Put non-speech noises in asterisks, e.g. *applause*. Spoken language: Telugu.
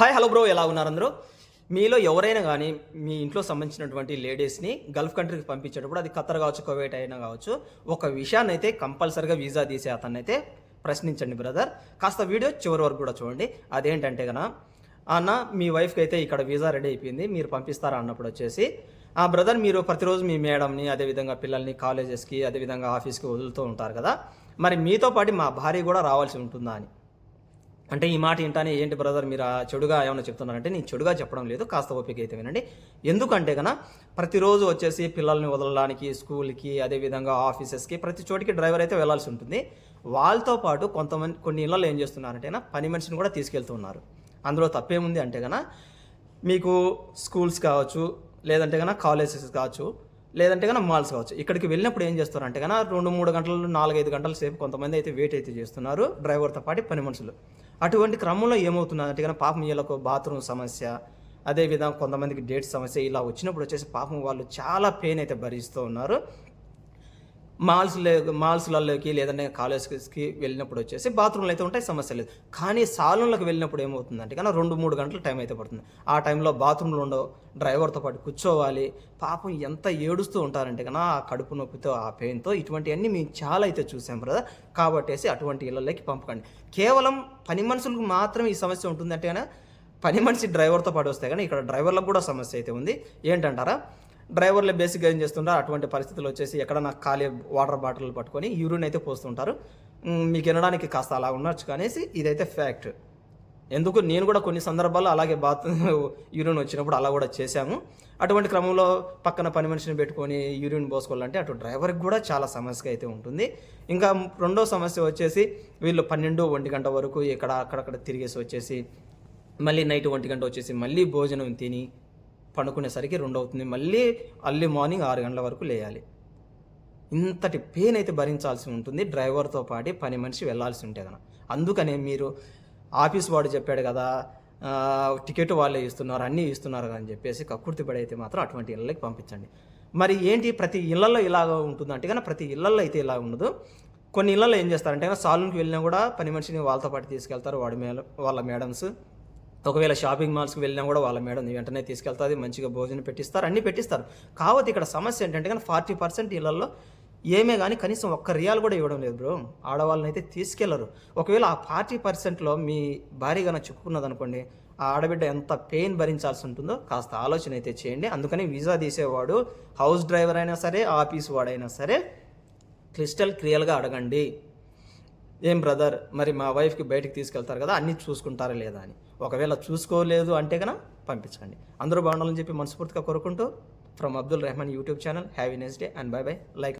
హాయ్ హలో బ్రో ఎలా ఉన్నారు అందరూ? మీలో ఎవరైనా కానీ మీ ఇంట్లో సంబంధించినటువంటి లేడీస్ని గల్ఫ్ కంట్రీకి పంపించేటప్పుడు అది ఖతర్ కావచ్చు కువైట్ అయినా కావచ్చు ఒక విషయాన్ని అయితే కంపల్సరిగా వీసా తీసే అతన్ని అయితే ప్రశ్నించండి బ్రదర్. కాస్త వీడియో చివరి వరకు కూడా చూడండి. అదేంటంటే కనుక అన్న మీ వైఫ్కి అయితే ఇక్కడ వీసా రెడీ అయిపోయింది మీరు పంపిస్తారా అన్నప్పుడు వచ్చేసి ఆ బ్రదర్ మీరు ప్రతిరోజు మీ మేడంని అదేవిధంగా పిల్లల్ని కాలేజెస్కి అదేవిధంగా ఆఫీస్కి వదులుతూ ఉంటారు కదా మరి మీతో పాటు మా భార్య కూడా రావాల్సి ఉంటుందా అని. అంటే ఈ మాట ఏంటని ఏంటి బ్రదర్ మీరు ఆ చెడుగా ఏమైనా చెప్తున్నారంటే నేను చెడుగా చెప్పడం లేదు కాస్త ఓపిక అయితే వినండి. ఎందుకంటే కన ప్రతిరోజు వచ్చేసి పిల్లల్ని వదలడానికి స్కూల్కి అదేవిధంగా ఆఫీసెస్కి ప్రతి చోటికి డ్రైవర్ అయితే వెళ్ళాల్సి ఉంటుంది. వాళ్ళతో పాటు కొంతమంది కొన్ని ఇళ్ళలో ఏం చేస్తున్నారంటే పని మనిషిని కూడా తీసుకెళ్తున్నారు అందులో తప్పేముంది అంటే కన మీకు స్కూల్స్ కావచ్చు లేదంటే కనుక కాలేజెస్ కావచ్చు లేదంటే కనుక మాల్స్ కావచ్చు. ఇక్కడికి వెళ్ళినప్పుడు ఏం చేస్తారంటే కనుక రెండు మూడు గంటలు నాలుగైదు గంటల సేపు కొంతమంది అయితే వెయిట్ అయితే చేస్తున్నారు డ్రైవర్తో పాటు పని మనుషులు. అటువంటి క్రమంలో ఏమవుతుందంటే కనుక పాపం వీళ్ళకు బాత్రూమ్ సమస్య అదేవిధంగా కొంతమందికి డేట్ సమస్య ఇలా వచ్చినప్పుడు వచ్చేసి పాపం వాళ్ళు చాలా పెయిన్ అయితే భరిస్తూ ఉన్నారు. మాల్స్ మాల్స్లలోకి లేదంటే కాలేజ్కి వెళ్ళినప్పుడు వచ్చేసి బాత్రూమ్లు అయితే ఉంటాయి సమస్య లేదు. కానీ సాలూన్లకు వెళ్ళినప్పుడు ఏమవుతుందంటే కానీ రెండు మూడు గంటల టైం అయితే పడుతుంది. ఆ టైంలో బాత్రూమ్లు ఉండవు డ్రైవర్తో పాటు కూర్చోవాలి. పాపం ఎంత ఏడుస్తూ ఉంటారంటే కన్నా ఆ కడుపు నొప్పితో ఆ పెయిన్తో ఇటువంటివన్నీ మేము చాలా అయితే చూసాం బ్రదర్. కాబట్టేసి అటువంటి ఇళ్ళలోకి పంపకండి. కేవలం పని మనుషులకు మాత్రమే ఈ సమస్య ఉంటుందంటే పని మనిషి డ్రైవర్తో పాటు వస్తే కానీ ఇక్కడ డ్రైవర్లకు కూడా సమస్య అయితే ఉంది. ఏంటంటారా? డ్రైవర్లు బేసిక్గా ఏం చేస్తుంటారు అటువంటి పరిస్థితులు వచ్చేసి ఎక్కడ నాకు ఖాళీ వాటర్ బాటిల్ పట్టుకొని యూరిన్ అయితే పోస్తుంటారు. మీకు వినడానికి కాస్త అలా ఉండొచ్చు కానీ ఇదైతే ఫ్యాక్ట్. ఎందుకు? నేను కూడా కొన్ని సందర్భాల్లో అలాగే బాత్ *laughs* యూరిన్ వచ్చినప్పుడు అలా కూడా చేశాము. అటువంటి క్రమంలో పక్కన పని మనిషిని పెట్టుకొని యూరిన్ పోసుకోవాలంటే అటు డ్రైవర్కి కూడా చాలా సమస్య అయితే ఉంటుంది. ఇంకా రెండో సమస్య వచ్చేసి వీళ్ళు పన్నెండు ఒంటి గంట వరకు ఇక్కడ అక్కడక్కడ తిరిగేసి వచ్చేసి మళ్ళీ నైట్ ఒంటి గంట వచ్చేసి మళ్ళీ భోజనం తిని పండుకునేసరికి రెండు అవుతుంది మళ్ళీ అర్లీ మార్నింగ్ ఆరు గంటల వరకు లేయాలి. ఇంతటి పెయిన్ అయితే భరించాల్సి ఉంటుంది. డ్రైవర్తో పాటు పని మనిషి వెళ్ళాల్సి ఉంటే కనుక అందుకనే మీరు ఆఫీస్ వాడు చెప్పాడు కదా టికెట్ వాళ్ళే ఇస్తున్నారు అన్నీ ఇస్తున్నారు అని చెప్పేసి కక్కుర్తి పడైతే అయితే మాత్రం అటువంటి ఇళ్ళకి పంపించండి. మరి ఏంటి? ప్రతి ఇళ్ళలో ఇలాగ ఉంటుంది అంటే కానీ ప్రతి ఇళ్ళలో అయితే ఇలా ఉండదు. కొన్ని ఇళ్ళలో ఏం చేస్తారంటే సాలూన్కి వెళ్ళినా కూడా పని మనిషిని వాళ్ళతో పాటు తీసుకెళ్తారు. వాడి మేడ వాళ్ళ మేడమ్స్ ఒకవేళ షాపింగ్ మాల్స్కి వెళ్ళినా కూడా వాళ్ళ మేడం వెంటనే తీసుకెళ్తుంది మంచిగా భోజనం పెట్టిస్తారు అన్నీ పెట్టిస్తారు. కాకపోతే ఇక్కడ సమస్య ఏంటంటే కానీ ఫార్టీ పర్సెంట్ ఇళ్ళలో ఏమే కానీ కనీసం ఒక్క రియాల్ కూడా ఇవ్వడం లేదు బ్రో. ఆడవాళ్ళని అయితే తీసుకెళ్ళరు. ఒకవేళ ఆ ఫార్టీ పర్సెంట్లో మీ భార్య కనుక చిక్కుకున్నది అనుకోండి ఆ ఆడబిడ్డ ఎంత పెయిన్ భరించాల్సి ఉంటుందో కాస్త ఆలోచన అయితే చేయండి. అందుకని వీసా తీసేవాడు హౌస్ డ్రైవర్ అయినా సరే ఆఫీస్ వాడైనా సరే క్రిస్టల్ క్రియల్గా అడగండి. ఏం బ్రదర్ మరి మా వైఫ్కి బయటకు తీసుకెళ్తారు కదా అన్నీ చూసుకుంటారా లేదా అని. ఒకవేళ చూసుకోలేదు అంటే కనుక పంపించండి. అందరూ బాగుండాలని చెప్పి మనస్ఫూర్తిగా కోరుకుంటూ from Abdul Rahman YouTube channel have a next day and bye bye like